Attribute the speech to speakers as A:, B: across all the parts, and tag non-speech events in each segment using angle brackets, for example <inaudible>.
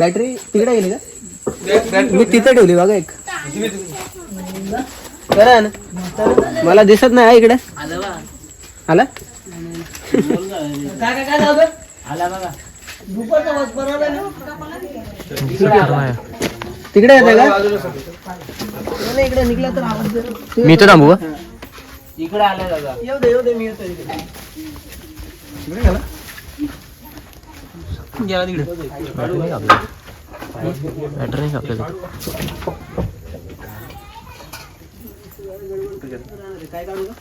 A: Battery तिकडे गेली का? मी तिथे ठेवली बघा एक. करा ना मला दिसत नाही इकडे. आला? तिकडे येते का? इकडे निघला तर आवाज दे.
B: मी तो थांबू
A: इकडे दादा. येऊ दे येऊ दे मी येतो इकडे. इकडे गेला तिकडे
B: बॅटरी नाही आपल्याला
A: काय काढू का?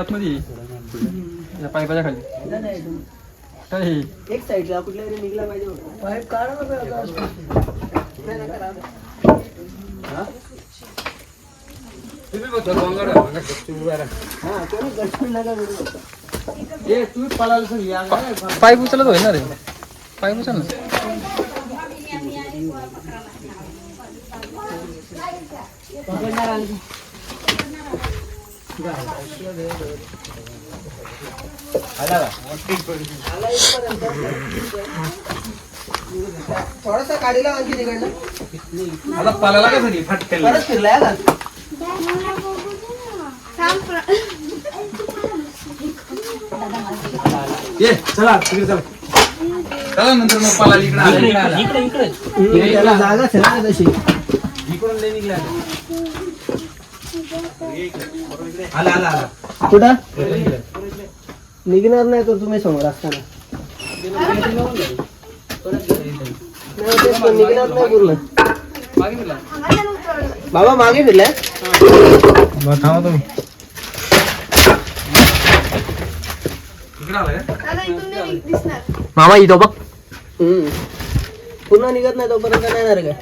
C: आतमध्ये पायपाच्या खाली
A: नाही, नाही, तुम्ही- एक साईडला कुठल्या निघला पाहिजे होता. पाईप काढा ना बे आता. नाही, नाही, करा. हा, नका.
C: पाईप उचलत होय ना रे. पाईप उचल ना.
A: थोडासा काढीला आणखी तिकडनं.
C: आता पालाला का झाली फटकेल
A: परत फिरलाय का
C: ये चला तिकडे चला. चला नंतर मग पाला इकडे आला. इकडे.
A: त्याला आहे ना तशी.
C: इकडून लय निघला. आला आला आला.
A: कुठं? निघणार नाही तर तुम्ही समोर असताना. निघणार नाही पूर्ण. बाबा मागे फिरलाय?
C: थांबा तुम्ही इकडे आला का?
B: मामा इथं बघ.
A: पुन्हा निघत नाही तोपर्यंत नाही येणार काय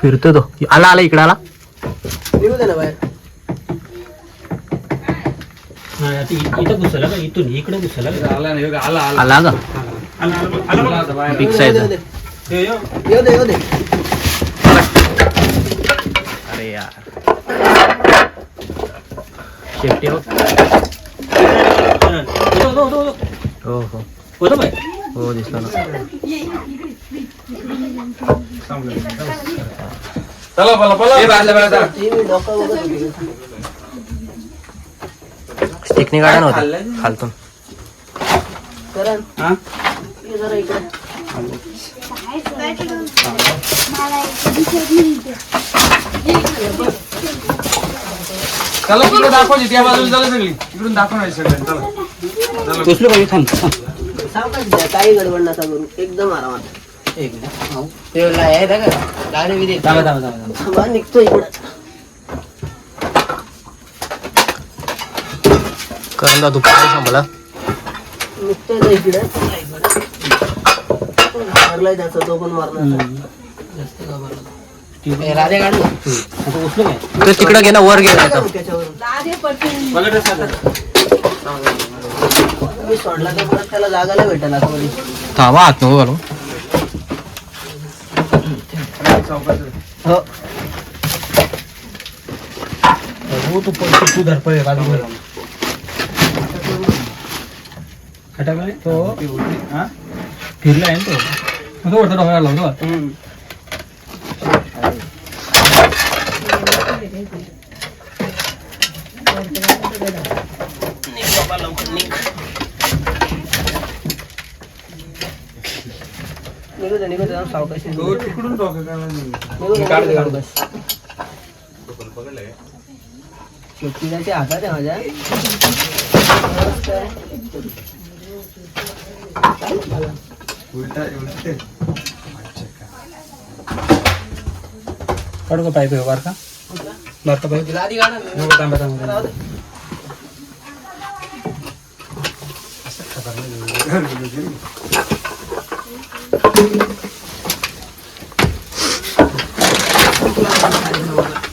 B: फिरतो तो. आला आला इकडे आला.
A: निघू दे ना बाहेर.
C: आला नाही आला आला.
B: आला का?
C: आला आता बाहेर.
B: बिग
A: येऊ
B: साईज
A: दे,
C: यो, यो.
A: येऊ दे येऊ दे.
B: अरे यार. शेफ्टी हो हो हो हो दिसला
C: चला पला पला ए, बाहेरला, बाहेरला.
A: ती
B: स्टिकने काढा नव्हता खालतून
A: इकडे
C: चला तिकडे दाखवायची त्या बाजूला चला सगळी. इकडून दाखवणार सगळं चला. चला.
A: सावकाश द्या काही गडबड नका करू एकदम आरामात थांबा, निघतो इकडे.
B: करून दा दुपारी सांभाळा
A: निघतोय तो इकडे. मारलाय त्याचा तो पण मारणार जास्त घाबरला.
B: तो तिकडे घे ना वर घे नाही तर.
A: त्याच्यावरून
C: मला dress आता.
A: मी सोडला तर परत त्याला जागाला भेटेल असं.
B: थांबा आत नको घालू
A: हो
C: हा? फिरलाय ना तो मग तो वरचा डोका काढला होता.
A: हम्म. निघू दे, निघू दे, जाऊन सावकाश निघू
C: तो
A: दे.
C: तिकडून डोका काढला नाही.
A: निघू दे,
C: काढ,
A: निघू दे,
C: काढ.
A: सावकाश. शेपटीच्या हातात आहे माझ्या बस काय.
C: उलटा उलटे
D: काढू का पाईप आहे बारका बारका पाईप
A: तिला आधी काढा ना.
D: नको तांब्या तांब्या
A: राहू दे.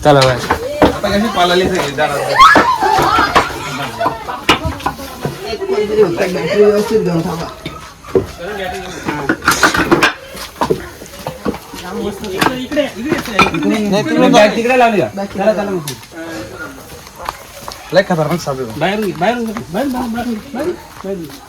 B: चला बाय.
C: आता कशी पालाली सगळी
D: तिकडे लावली का घे, बाहेरून घे, बाहेर बाहेर बाहेरून घे, बाहेर.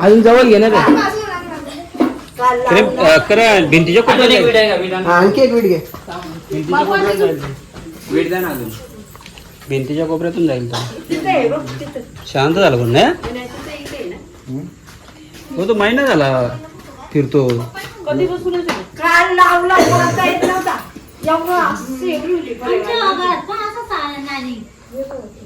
D: अजून जवळ घे ना ते खरं भिंतीच्या कोपऱ्यात
A: हा, आणखी एक वीट घे.
C: वेट द्या ना अजून.
D: भिंतीच्या कोपऱ्यातून जाईल तो. शांत झाला पण ना हो तो महिना झाला फिरतो.
E: काल लावला बोलता येत नव्हता. एवढं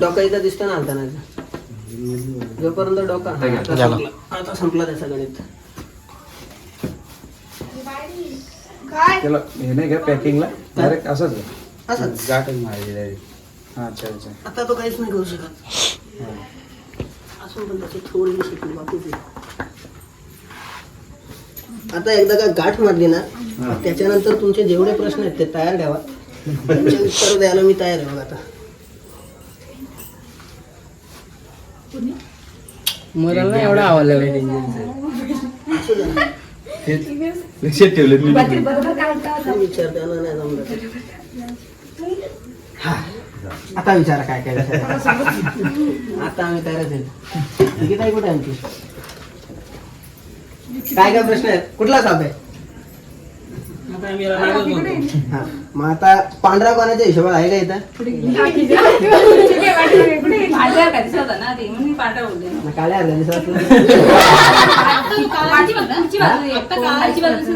A: डोका इथं दिसतं ना आता नाही जोपर्यंत डोका आता. संपला आता संपला त्याचा गणित.
C: त्याला हे नाही का पॅकिंगला डायरेक्ट असंच.
A: असंच.
C: गाठच मारायची डायरेक्ट हा अच्छा अच्छा.
A: आता तो काहीच नाही करू शकत. असून पण त्याची थोडी शिकली बाकीची. आता एकदा का गाठ मारली ना त्याच्यानंतर तुमचे जेवढे प्रश्न आहेत ते तयार ठेवा. त्यांचे उत्तर द्यायला मी तयार आहे आता.
D: मला नाही एवढा
A: ना.
C: लक्षात ठेवले मी
A: नाही जमलं. हा. आता विचारा काय काय. आता आम्ही तयारच आहे. ठीक आहे कुठे आमची? काय काय प्रश्न आहेत? कुठला साप आहे? हा. मग आता पांढरा कोणाच्या हिशोबात आहे का इथं? मग काळ्या दिवसात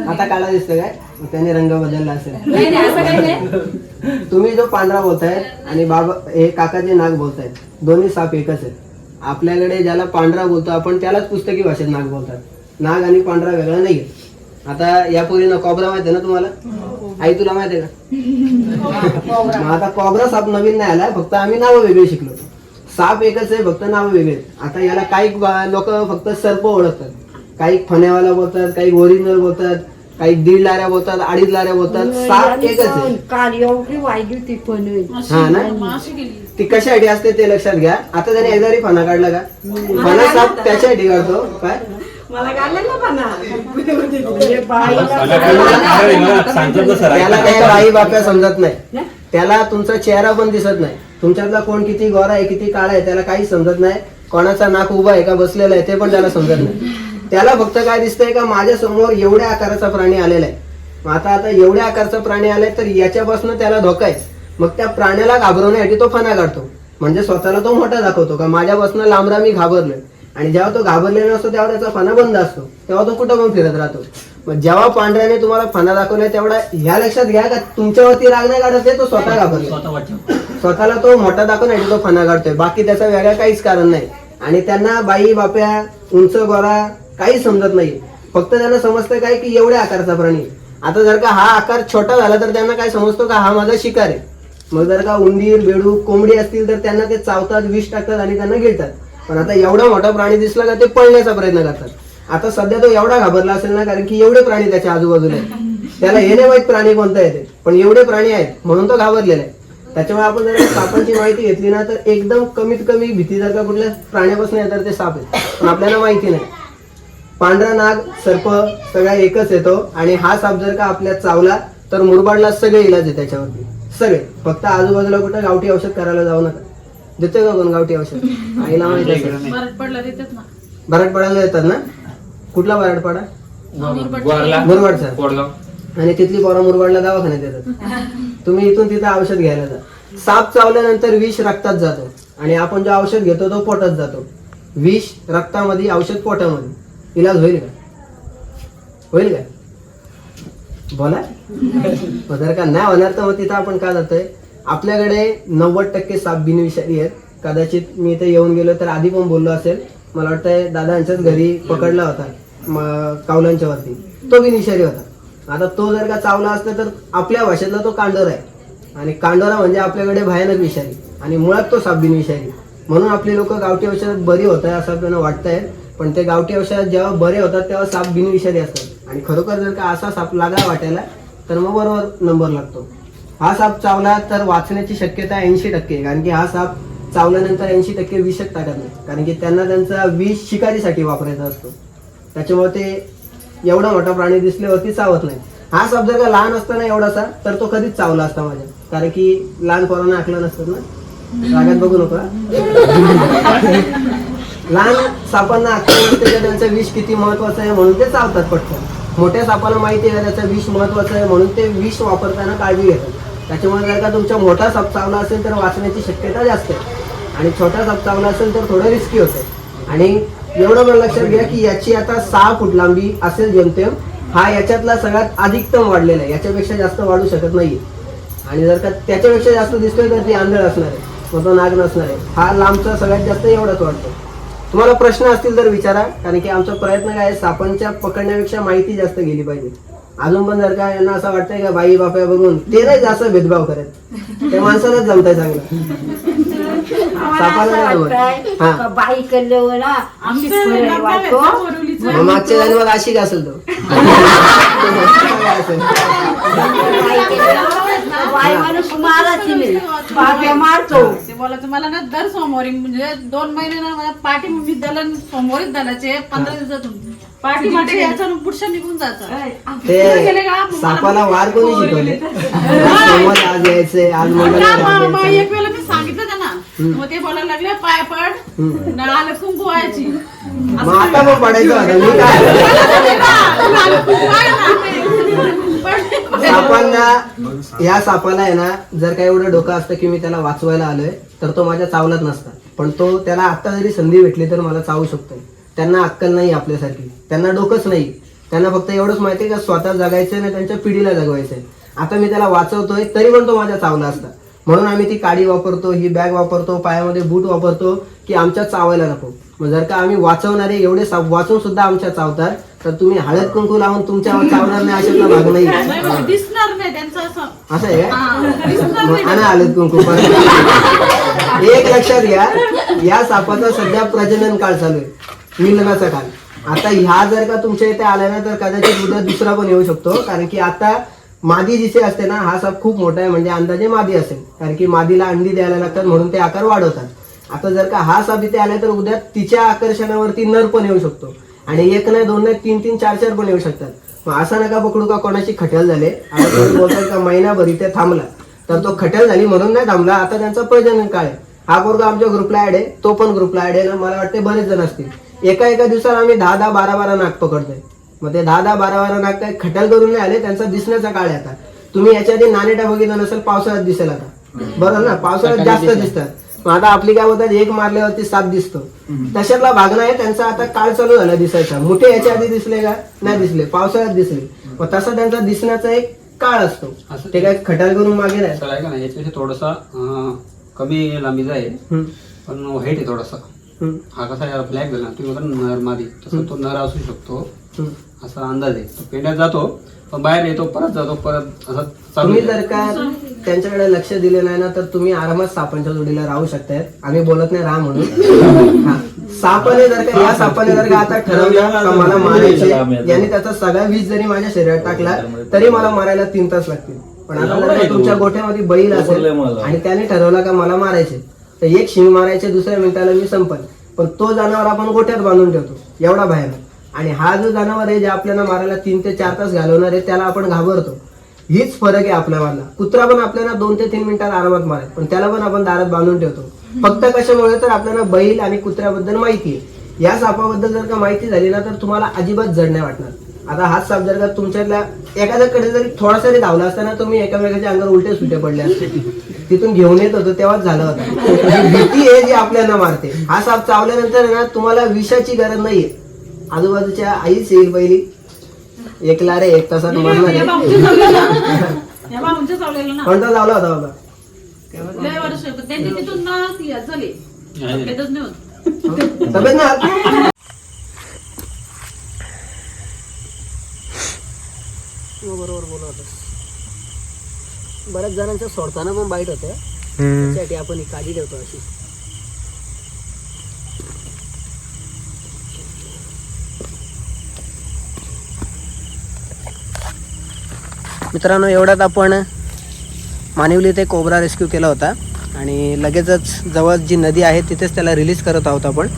A: आता काळा दिसतोय काय? मग त्याने रंग बदलला असेल.
E: नाही असं काही नाही.
A: तुम्ही जो पांढरा बोलताय आणि बाबा हे काकाचे नाग बोलतायत दोन्ही साप एकच आहेत. आपल्याकडे ज्याला पांढरा बोलतो आपण त्यालाच पुस्तकी भाषेत नाग बोलतात. नाग आणि पांढरा वेगळा नाहीये. आता यापूर्वी कॉबरा माहिती आहे ना तुम्हाला? आई तुला माहिती आहे का? मग आता कॉबरा साप नवीन नाही आला फक्त आम्ही नावं वेगळी शिकलो. साप एकच आहे फक्त नावं वेगळे. आता याला काही लोक फक्त सर्प ओळखतात. काही फण्यावाला बोलतात काही ओरिजिनल बोलतात काही दीड लाऱ्या बोलतात अडीच लाऱ्या बोलतात. साप एकच आहे.
E: काल एवढी वाईट होती पण
A: हा ना? ती कशासाठी असते ते लक्षात घ्या. आता त्याने एकदारी फणा काढला का? फणा साप त्याच्यासाठी काढतो. काय?
E: मला पण <laughs>
A: त्याला काही बाई बाप्या समजत नाही. त्याला तुमचा चेहरा पण दिसत नाही. तुमच्यातला कोण किती गोरा आहे किती काळा आहे त्याला काही समजत नाही. कोणाचा नाक उभा आहे का बसलेला आहे ते पण त्याला समजत नाही. त्याला फक्त काय दिसतंय का माझ्यासमोर एवढ्या आकाराचा प्राणी आलेला आहे. मग आता आता एवढ्या आकाराचा प्राणी आलाय तर याच्यापासून त्याला धोका आहे. मग त्या प्राण्याला घाबरवण्यासाठी तो फणा काढतो. म्हणजे स्वतःला तो मोठा दाखवतो का माझ्यापासून लांबरा मी घाबरलोय. आणि जेव्हा तो घाबरलेला असतो तेव्हा त्याचा फणा बंद असतो. तेव्हा तो कुठं पण फिरत राहतो. मग जेव्हा पांढऱ्याने तुम्हाला फणा दाखवलाय तेवढा ह्या लक्षात घ्या का तुमच्यावरती राग नाही काढत आहे, तो स्वतः घाबरतो. स्वतःला तो मोठा दाखवण्यासाठी तो फणा काढतोय. बाकी त्याचं वेगळं काहीच कारण नाही. आणि त्यांना बाई बाप्या उंच गोरा काही समजत नाही. फक्त त्यांना समजतं काय की एवढ्या आकाराचा प्राणी. आता जर का हा आकार छोटा झाला तर त्यांना काय समजतो का हा माझा शिकार आहे? मग जर का उंदीर बेडूक कोंबडी असतील तर त्यांना ते चावतात विष टाकतात आणि त्यांना गिळतात. पण आता एवढा मोठा प्राणी दिसला का ते पळण्याचा प्रयत्न करतात. आता सध्या तो एवढा घाबरला असेल ना कारण की एवढे प्राणी त्याच्या आजूबाजूला आहेत. त्याला हे नाही माहीत प्राणी कोणता येते पण एवढे प्राणी आहेत म्हणून तो घाबरलेला आहे. त्याच्यामुळे आपण जर सापांची माहिती घेतली ना तर एकदम कमीत कमी भीती जर का कुठल्या प्राण्यापासून येतात ते साप आहेत. पण आपल्याला माहिती नाही. पांढरा नाग सर्प सगळा एकच येतो आणि हा साप जर का आपल्या चावला तर मुरबाडला सगळे इलाज आहे त्याच्यावरती. सगळे. फक्त आजूबाजूला कुठं गावठी औषध करायला जाऊ नका. देतोय का कोण गावठी औषध? <laughs> आईला माहिती असेल. बराड पडायला येतात ना. कुठला बराड पडा
C: गोरला
A: मुरबाडचा.
C: कोडगाव.
A: आणि तिथली पोरा मुरबाडला दवाखान्यात येतात <laughs> तुम्ही इथून तिथं औषध घ्यायला जा. साप चावल्यानंतर विष रक्तात जातो. आणि आपण जो औषध घेतो तो पोटात जातो. विष रक्तामध्ये औषध पोटामध्ये. इलाज होईल का? होईल का? बोला. <laughs> का नाही होणार तर मग तिथं आपण काय जातोय? आपल्याकडे नव्वद टक्के साप बिनविषारी आहेत. कदाचित मी इथे येऊन गेलो तर आधी पण बोललो असेल. मला वाटतंय दादांच्याच घरी पकडला होता कावलांच्या वरती. तो बिनविषारी होता. आता तो जर का चावला असता तर आपल्या भाषेतला तो कांडोरा आहे. आणि कांडोरा म्हणजे आपल्याकडे भयानक विषारी. आणि मुळात तो साप बिनविषारी. म्हणून आपली लोक गावठी औषधात बरी होत आहे असं आपल्याला वाटतंय. पण ते गावठी औषधात जेव्हा बरे होतात तेव्हा साप बिनविषारी असतात. आणि खरोखर जर का असा साप लागला वाटायला तर मग बरोबर नंबर लागतो. हा साप चावला तर वाचण्याची शक्यता ऐंशी टक्के कारण की हा साप चावल्यानंतर ऐंशी टक्के विषक टाकत नाही. कारण की त्यांना त्यांचा विष शिकारीसाठी वापरायचा असतो. त्याच्यामुळे ते एवढा मोठा प्राणी दिसल्यावरती चावत नाही. हा साप जर का लहान असताना एवढासा तर तो कधीच चावला असता माझ्या. कारण की लहान पोरांना आखलं नसतं ना. रागात बघू नका. लहान सापांना आकलं नसते त्यांचं विष किती महत्वाचं आहे म्हणून ते चावतात पटकन. मोठ्या सापाला माहिती आहे त्याचं विष महत्वाचं आहे म्हणून ते विष वापरताना काळजी घेतात. त्याच्यामुळे जर का तुमचा मोठा साप चावला असेल तर वाचण्याची शक्यता जास्त आहे. आणि छोटा साप चावला असेल तर थोडं रिस्की होतं. आणि एवढं मला लक्षात घ्या की याची आता सहा फूट लांबी असेल जेमतेम हा याच्यातला सगळ्यात अधिकतम वाढलेला आहे. याच्यापेक्षा जास्त वाढू शकत नाही आणि जर का त्याच्यापेक्षा जास्त दिसतोय तर ती आंधळ असणार आहे. मग तो नाग नसणार आहे. हा लांबचा सगळ्यात जास्त एवढाच वाटतो तुम्हाला प्रश्न असतील तर विचारा कारण की आमचा प्रयत्न काय आहे? सापांच्या पकडण्यापेक्षा माहिती जास्त गेली पाहिजे. अजून पण जर का यांना असं वाटतंय का बाई बाप्या बघून ते नाही जास्त भेदभाव करत ते माणसालाच जमताय चांगलं. सापाला नाही. हा.
E: बाई ना आमची वाटतो
A: मग मागच्या जन्मात अशी असेल तो असेल.
E: बाई कडले बाई माणूस मारायची नाही बाप्या मारतो
F: ते. बोलायचं मला ना दर सोमवारी म्हणजे दोन महिने ना मला पाठी मी दलन सोमवारीच दलाचे पंधरा दिवसातून. पाठी माटे पुढच्या निघून जायचं.
A: ते सापाला वार कोणी शिकवले? <laughs> समज आज यायचंय आज मंगळवार
F: मग- मग
A: यायचंय.
F: एक वेळेला मी सांगितलं त्यांना मग ते बोलायला लागले पाय पड
A: हम्म.
F: नाल कुंकू व्हायची
A: मग आता मग पडायचं होतं मी काय सापांना या सापाला आहे ना जर काही एवढं डोकं असतं की मी त्याला वाचवायला आलोय तर तो माझ्या चावलाच नसता पण तो त्याला आता जरी संधी भेटली तर मला चावू शकतोय. त्यांना अक्कल नाही आपल्यासारखी. त्यांना डोकंच नाही. त्यांना फक्त एवढंच माहिती आहे का स्वतः जगायचंय ना त्यांच्या पिढीला जगवायचंय. आता मी त्याला वाचवतोय तरी पण तो माझ्या चावला असता. म्हणून आम्ही ती काडी वापरतो ही बॅग वापरतो पायामध्ये बूट वापरतो की आमच्या चावायला नको. मग जर का आम्ही वाचवणारे एवढे साप वाचून सुद्धा आमच्या चावतात तर तुम्ही हळद कुंकू लावून तुमच्यावर चावणार नाही अशातला भाग नाही.
F: असं.
A: आहे?
F: हा,
A: आणा हळद कुंकू. एक लक्षात घ्या या सापाचा सध्या प्रजनन काळ चालू आहे. मिलनाचा काळ. आता ह्या जर का तुमच्या इथे आल्या ना तर कदाचित उद्या दुसरा पण येऊ शकतो कारण की आता मादी जिथे असते ना हा साप खूप मोठा आहे म्हणजे अंदाजे मादी असेल. कारण की मादीला अंडी द्यायला लागतात म्हणून ते आकार वाढवतात. आता जर का हा साप इथे आला तर उद्या तिच्या आकर्षणावरती नर पण येऊ शकतो. आणि एक नाही दोन नाही तीन तीन चार चार पण येऊ शकतात. मग असा नका पकडू का कोणाची खट्याल झाले. आता का महिनाभर इथे थांबला. तर तो खट्याल झाली म्हणून नाही थांबला. आता त्यांचा प्रजनन काळ आहे. हा पोरगा आमच्या ग्रुपला ऍड आहे तो पण ग्रुपला ऍड आहे. ना मला वाटते बरेच जण असतील. एका एका दिवसाला आम्ही दहा दहा बारा बारा नाक पकडतोय. मग ते दहा दहा बारा बारा नाक काय खट्याल करून नाही आले त्यांचा दिसण्याचा काळ आहे आता. तुम्ही याच्या आधी नाणेटा बघितला नसेल पावसाळ्यात दिसेल आता. बरोबर ना? पावसाळ्यात जास्त दिसतात. मग आता आपली काय बोलतात एक मारल्यावरती सात दिसतो. तशातला भाग नाही त्यांचा आता काळ चालू झाला दिसायचा. मोठे याच्या आधी दिसले का? नाही दिसले. पावसाळ्यात दिसले. मग तसा त्यांचा दिसण्याचा एक काळ असतो.
D: असं
A: ते काय खटाल करून मागे नाही.
D: थोडासा कमी लांबीचा आहे पण व्हाईट आहे थोडासा. हा कसा ब्लॅक झाला तुम्ही बघा नर मादी तसं तो नर असू शकतो. असा अंदाज आहे. तो पेंड्यात जातो पण बाहेर येतो परत जातो परत असं चालू
A: तुम्ही
D: आहे.
A: जर का त्यांच्याकडे लक्ष दिले नाही ना तर तुम्ही आरामात सापांच्या जोडीला राहू शकताय. आम्ही बोलत नाही राहा म्हणून. हा. सापाने जर का या सापाने जर का आता ठरवलं का मला मारायचे. यांनी त्याचा सगळा विष जरी माझ्या शरीरात टाकला तरी मला मारायला तीन तास लागतील. पण आता जर का तुमच्या गोठ्यामध्ये बैल असेल आणि त्याने ठरवलं का मला मारायचे तर एक शिंग मारायचे दुसऱ्या मिनिटाला मी संपल पण तो जनावर आपण गोठ्यात बांधून ठेवतो एवढा भयानक. आणि हा जो जनावर आहे जे आपल्याला मारायला तीन ते चार तास घालवणार आहे त्याला आपण घाबरतो. हीच फरक आहे आपल्यामधला कुत्रा पण आपल्याला दोन ते तीन मिनिटात आरामात मारेल पण त्याला पण आपण दारात बांधून ठेवतो. फक्त कशामुळे तर आपल्याला बैल आणि कुत्र्याबद्दल माहिती आहे. या सापाबद्दल जर का माहिती झाली ना तर तुम्हाला अजिबात जड नाही वाटणार. आता हाच साप जर का तुमच्यातल्या एखाद्याकडे जरी थोडासा जरी धावला असताना तुम्ही एकामेकाच्या अंगावर उलटे सुटे पडले असते. तिथून घेऊन येत होतो तेव्हाच झालं होतं. ही भीती आहे जी आपल्याला मारते. हा साप चावल्यानंतर ना तुम्हाला विषाची गरज नाहीये. आजूबाजूच्या आईच येईल पहिली. एकला रे एक तासात मरणार
F: ना.
A: कोणता चावला होता बाबा.
F: लय वर्ष त्यांची तिथून ना ती आज झाली तब्येतच नाही होत
A: तब्येत ना बरोबर बोलत बऱ्याच जणांच्या सोडताना पण बाईट होते. त्यासाठी आपण ही काळजी ठेवतो अशी. मित्रांनो एवढ्यात आपण मानिवली ते कोबरा रेस्क्यू केला होता. आणि लगेचच जवळ जी नदी आहे तिथेच त्याला रिलीज करत आहोत आपण.